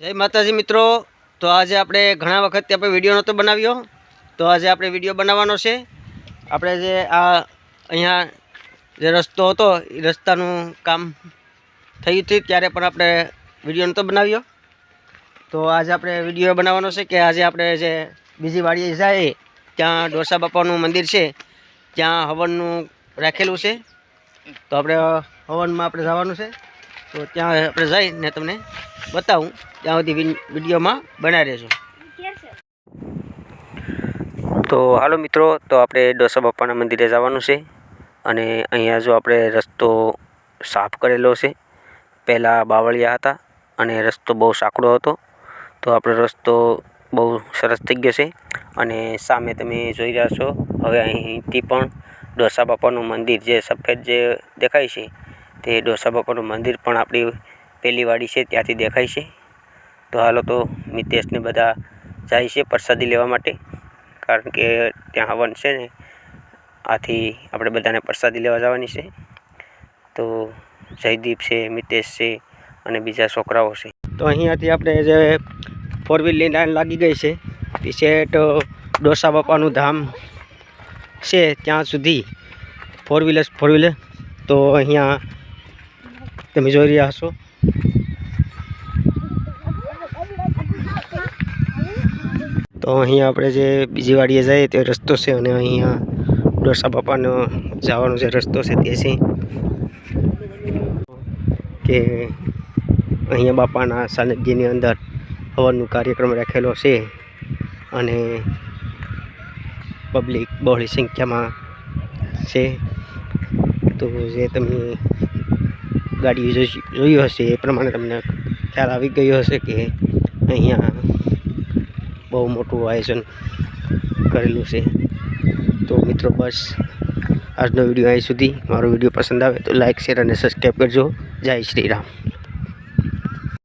જય માતાજી મિત્રો. તો આજે આપણે ઘણા વખતથી આપણે વીડિયો નહોતો બનાવ્યો. તો આજે આપણે વીડિયો બનાવવાનો છે. આપણે જે આ અહીંયા જે રસ્તો હતો, એ રસ્તાનું કામ થયું હતું, ત્યારે પણ આપણે વીડિયો નહોતો બનાવ્યો. તો આજે આપણે વીડિયો બનાવવાનો છે કે આજે આપણે જે બીજી વાડીએ જાય, ત્યાં ડોસા બાપાનું મંદિર છે. ત્યાં હવનનું રાખેલું છે. તો આપણે હવનમાં આપણે જવાનું છે. તો ત્યાં આપણે જઈને તમને બતાવું. ત્યાં સુધી વિડીયોમાં બનાવી રહેજો. તો હાલો મિત્રો, તો આપણે ડોસા બાપાના મંદિરે જવાનું છે. અને અહીંયા જો આપણે રસ્તો સાફ કરેલો છે. પહેલાં બાવળિયા હતા અને રસ્તો બહુ સાંકડો હતો. તો આપણો રસ્તો બહુ સરસ થઈ ગયો છે. અને સામે તમે જોઈ રહ્યા છો, હવે અહીંથી પણ ડોસા બાપાનું મંદિર જે સફેદ જે દેખાય છે, તે ડોસા બાપાનું મંદિર પણ આપણી પહેલી વાડી છે, ત્યાંથી દેખાય છે. તો હાલો તો મિતેશને બધા જાય છે પ્રસાદી લેવા માટે, કારણ કે ત્યાં હવન છે ને, આથી આપણે બધાને પ્રસાદી લેવા જવાની છે. તો જયદીપ છે, મિતેશ છે અને બીજા છોકરાઓ છે. તો અહીંયાથી આપણે જે ફોર વ્હીલની લાઈન લાગી ગઈ છે તે સેટ ડોસા બાપાનું ધામ છે ત્યાં સુધી ફોર વ્હીલર ફોર વ્હીલર તો અહીંયા તમે જોઈ રહ્યા હશો. તો અહીંયા આપણે જે બીજી વાડીએ જઈએ તે રસ્તો છે અને અહીંયા ડોસા બાપાનો જવાનો જે રસ્તો છે તે છે. કે અહીંયા બાપાના સાનિધ્યની અંદર હવનનું કાર્યક્રમ રાખેલો છે અને પબ્લિક બહોળી સંખ્યામાં છે. તો જે તમે જોઈ જોયું હશે, એ પ્રમાણે તમને ખ્યાલ આવી ગયો હશે કે અહીંયા બહુ મોટું આયોજન કરેલું છે. તો મિત્રો, બસ આજનો વીડિયો અહીં સુધી. મારો વીડિયો પસંદ આવે તો લાઇક શેર અને સબસ્ક્રાઈબ કરજો. જય શ્રી રામ.